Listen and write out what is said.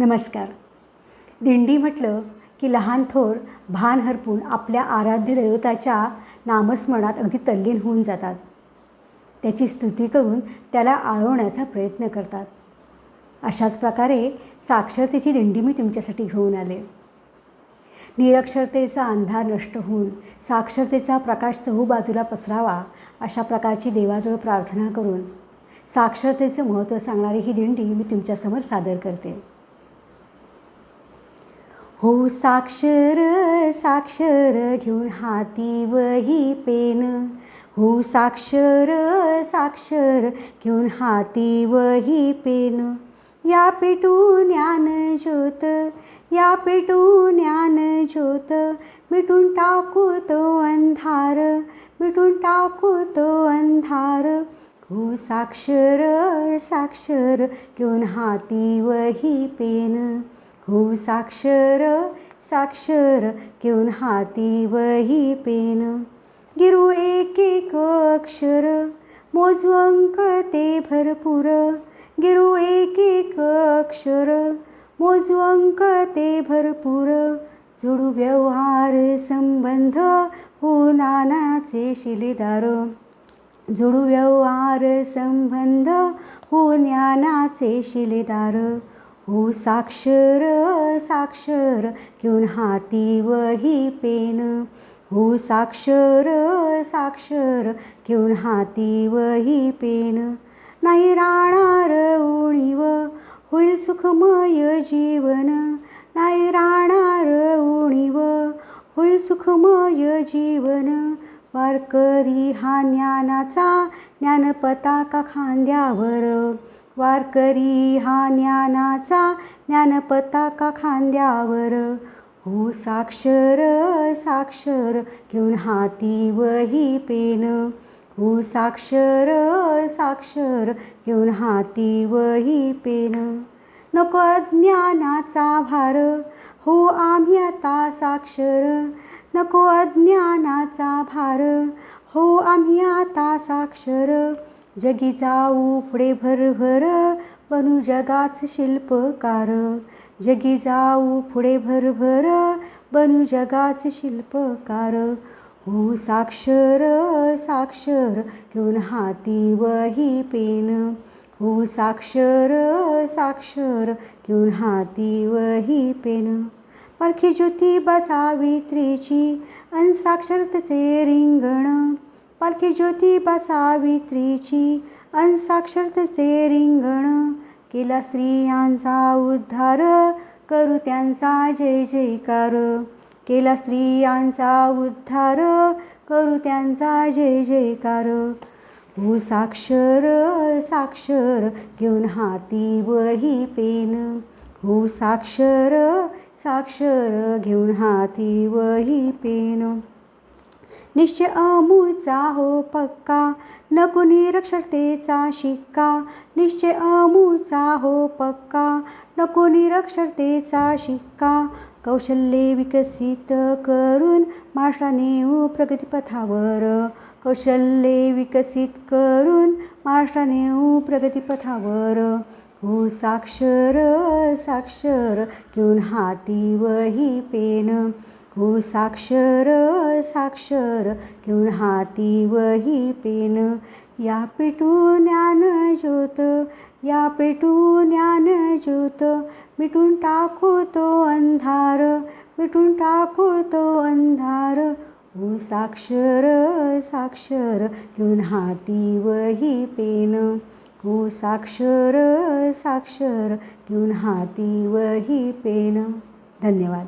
नमस्कार. दिंडी म्हटलं की लहान थोर भान हरपून आपल्या आराध्य दैवताच्या नामस्मरणात अगदी तल्लीन होऊन जातात. त्याची स्तुती करून त्याला आळवण्याचा प्रयत्न करतात. अशाच प्रकारे साक्षरतेची दिंडी मी तुमच्यासाठी घेऊन आले. निरक्षरतेचा अंधार नष्ट होऊन साक्षरतेचा प्रकाश चहूबाजूला पसरावा अशा प्रकारची देवाजवळ प्रार्थना करून साक्षरतेचं महत्त्व सांगणारी ही दिंडी मी तुमच्यासमोर सादर करते. हो साक्षर साक्षर घेऊन हाती वही पेन. हो साक्षर साक्षर घेऊन हाती वही पेन. या पेटू ज्ञान ज्योत या पेटू ज्ञान ज्योत. मिटून टाकू तो अंधार मिटून टाकू तो अंधार. हो साक्षर साक्षर घेऊन हाती वही पेन. हो साक्षर साक्षर घेऊन हाती वही पेन. गिरू एक एक अक्षर मोजू अंक ते भरपूर. गिरू एक एक अक्षर मोजू अंक ते भरपूर. जोडू व्यवहार संबंध हो नानाचे शिलेदार. जोडू व्यवहार संबंध हो ज्ञानाचे शिलेदार. हो साक्षर साक्षर घेऊन हाती वही पेन. हो साक्षर साक्षर घेऊन हाती वही पेन. नाही राहणार उणीव होईल सुखमय जीवन. नाही राहणार उणीव होईल सुखमय जीवन. वारकरी हा ज्ञानाचा ज्ञानपताका खांद्यावर. वारकरी हा ज्ञानाचा ज्ञानपताका खांद्यावर. हो साक्षर साक्षर घेऊन हाती वही पेन. हो साक्षर साक्षर घेऊन हाती वही पेन. नको अज्ञानाचा भार. हो आम्ही आता साक्षर. नको अज्ञानाचा भार. हो आम्ही आता साक्षर. जगी जाऊ पुढे भरभर बनू जगाच शिल्पकार. जगी जाऊ पुढे भरभर बनू जगाच शिल्पकार. हो साक्षर साक्षर घेऊन हाती वही पेन. हो साक्षर साक्षर घेऊन हाती वही पेन. पारखी ज्योती सावित्रीची अन साक्षरतेचे रिंगण. पालखी ज्योतिबा सावित्रीची अनसाक्षरतेचे रिंगण केला स्त्रियांचा उद्धार. करू त्यांचा जय जयकार. केला स्त्रियांचा उद्धार. करू त्यांचा जय जयकार. हो साक्षर साक्षर घेऊन हाती वही पेन. हो साक्षर साक्षर घेऊन हाती वही पेन. निश्चय अमूचा हो पक्का. नको निरक्षरतेचा शिक्का. निश्चय अमूचा हो पक्का. नको निरक्षरतेचा शिक्का. कौशल्ये विकसित करून महाराष्ट्राने हो प्रगतीपथावर. कौशल्ये विकसित करून महाराष्ट्राने हो प्रगतीपथावर. हो साक्षर साक्षर घेऊन हाती वही पेन. हो साक्षर साक्षर घेऊन हाती वही पेन. या पिटू ज्ञान ज्योत या पेटू ज्ञान ज्योत. मिटून टाकू तो अंधार मिटून टाकू तो अंधार. ओ साक्षर साक्षर घेऊन हाती वही पेन. हो साक्षर साक्षर घेऊन हाती वही पेन. धन्यवाद.